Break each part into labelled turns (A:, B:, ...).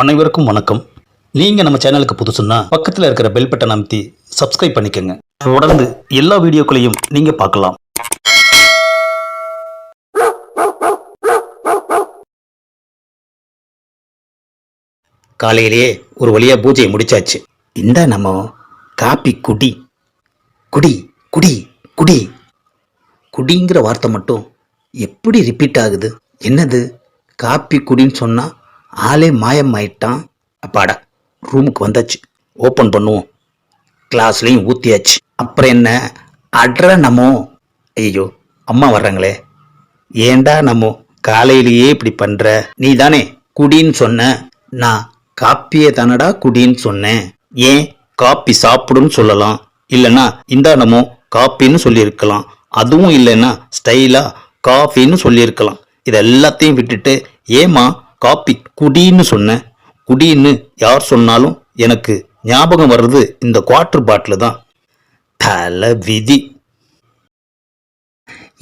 A: அனைவருக்கும் வணக்கம். நீங்கள் நம்ம சேனலுக்கு புதுசுன்னா பக்கத்தில் இருக்கிற பெல் பட்டன் அமைத்தி சப்ஸ்கிரைப் பண்ணிக்கோங்க. தொடர்ந்து எல்லா வீடியோக்களையும் நீங்கள் பார்க்கலாம். காலையிலேயே ஒரு வழியாக பூஜையை முடிச்சாச்சு. இந்த நம்ம காப்பி குடி குடி குடி குடி. குடிங்கிற வார்த்தை மட்டும் எப்படி ரிப்பீட் ஆகுது? என்னது? காப்பி குடின்னு சொன்னா ஆளே மாயம் ஆயிட்டான் அப்பாடா ரூமுக்கு வந்தாச்சு. ஓப்பன் பண்ணுவோம். கிளாஸ்லையும் ஊற்றியாச்சு அப்புறம் என்ன? அட்ர நம்மோ. ஐயோ அம்மா வர்றாங்களே. ஏண்டா நம்ம? காலையிலேயே இப்படி பண்ற? நீ தானே குடின்னு சொன்ன. நான் காப்பியே தானடா குடின்னு சொன்னேன். ஏன்? காப்பி சாப்பிடுன்னு சொல்லலாம். இல்லைன்னா இந்தா நம்ம காப்பின்னு சொல்லியிருக்கலாம். அதுவும் இல்லைன்னா ஸ்டைலா காஃபின்னு சொல்லியிருக்கலாம். இது எல்லாத்தையும் விட்டுட்டு ஏமா காப்பி குடின்னு சொன்னேன். குடின்னு யார் சொன்னாலும் எனக்கு ஞாபகம் வர்றது இந்த குவாட்டர் பாட்டில் தான். தலை விதி.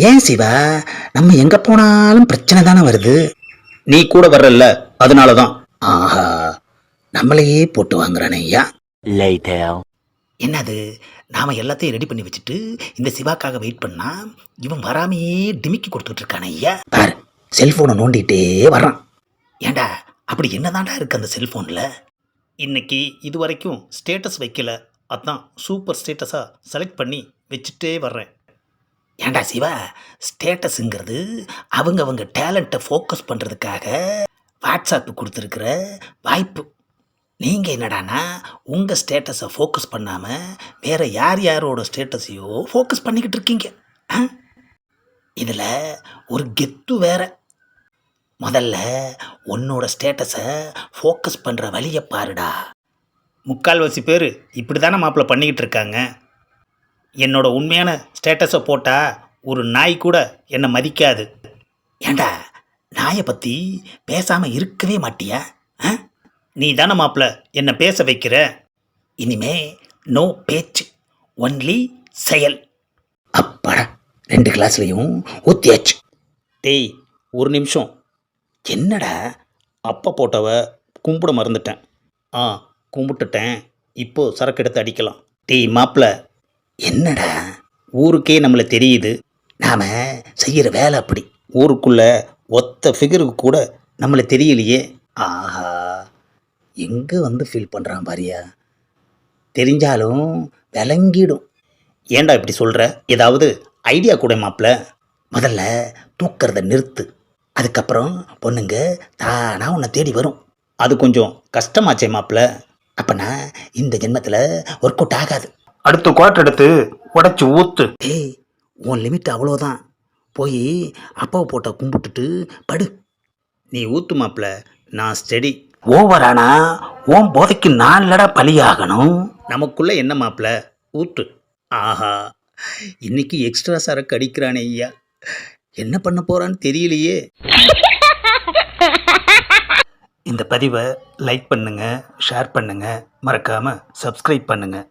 A: ஏன் சிவா? நம்ம எங்க போனாலும் பிரச்சனை தானே வருது? நீ கூட வர்றல்ல அதனால தான். ஆஹா நம்மளையே போட்டு வாங்குறானே ஐயா. என்னது நாம எல்லாத்தையும் ரெடி பண்ணி வச்சுட்டு இந்த சிவாக்காக வெயிட் பண்ணா இவன் வராமையே டிமிக்கி கொடுத்துட்டு இருக்கானே ஐயா. பாரு செல்போனை நோண்டிட்டே வர்றான். ஏண்டா? அப்படி என்னதான்டா இருக்குது அந்த செல்ஃபோனில் இன்னைக்கு இது வரைக்கும் ஸ்டேட்டஸ் வைக்கல. அதான் சூப்பர் ஸ்டேட்டஸாக செலக்ட் பண்ணி வச்சுட்டே வர்றேன். ஏண்டா சிவா? ஸ்டேட்டஸுங்கிறது அவங்க அவங்க டேலண்ட்டை ஃபோக்கஸ் பண்ணுறதுக்காக வாட்ஸ்அப் கொடுத்துருக்குற வாய்ப்பு. நீங்கள் என்னடானா உங்கள் ஸ்டேட்டஸை ஃபோக்கஸ் பண்ணாமல் வேறு யார் யாரோட ஸ்டேட்டஸையோ ஃபோக்கஸ் பண்ணிக்கிட்டு இருக்கீங்க. இதில் ஒரு கெத்து வேறு. முதல்ல உன்னோட ஸ்டேட்டஸை ஃபோக்கஸ் பண்ணுற வழியை பாருடா. முக்கால்வாசி பேர் இப்படி தானே மாப்பிள்ளை பண்ணிக்கிட்டு இருக்காங்க. என்னோட உண்மையான ஸ்டேட்டஸை போட்டால் ஒரு நாய் கூட என்னை மதிக்காது. ஏண்டா நாயை பற்றி பேசாமல் இருக்கவே மாட்டியா? ஆ? நீ தானே மாப்பிள்ள என்னை பேச வைக்கிற? இனிமே நோ பேச்சு ஒன்லி செயல். அப்பாடா ரெண்டு கிளாஸ்லையும் ஊத்தியாச்சு. டேய் ஒரு நிமிஷம். என்னடா? அப்பா போட்டவ கும்பிட மறந்துட்டேன். ஆ கும்பிட்டுட்டேன். இப்போ சரக்கு எடுத்து அடிக்கலாம். டேய் மாப்பிள்ள என்னடா? ஊருக்கே நம்மளை தெரியுது. நாம் செய்கிற வேலை அப்படி. ஊருக்குள்ள ஒத்த ஃபிகருக்கு கூட நம்மளை தெரியலையே. ஆஹா. எங்கே வந்து ஃபீல் பண்ணுறான் பாரியா? தெரிஞ்சாலும் விளங்கிடும். ஏன்டா இப்படி சொல்கிற ஏதாவது ஐடியா கூட மாப்பிள்ள முதல்ல தூக்கிறத நிறுத்து. அதுக்கப்புறம் பொண்ணுங்க தானா உன்னை தேடி வரும். அது கொஞ்சம் கஷ்டமாச்சே மாப்பிள்ள அப்பனா இந்த ஜென்மத்தில் ஒர்க் அவுட் ஆகாது. அடுத்த குவார்டர் எடுத்து உடச்சி ஊத்து. ஏய் உன் லிமிட் அவ்வளோதான் போய் அப்பாவை போட்ட கும்பிட்டுட்டு படு. நீ ஊத்து மாப்பிள்ள நான் ஸ்டெடி ஓவரானா உன் போதைக்கு நான் இல்லடா பலியாகணும். நமக்குள்ள என்ன மாப்பிள்ள ஊத்து. ஆஹா இன்னைக்கு எக்ஸ்ட்ரா சரக்கு அடிக்கிறானே ஐயா. என்ன பண்ண போறான்னு தெரியலையே. இந்த பதிவை லைக் பண்ணுங்க ஷேர் பண்ணுங்க. மறக்காம சப்ஸ்கிரைப் பண்ணுங்க.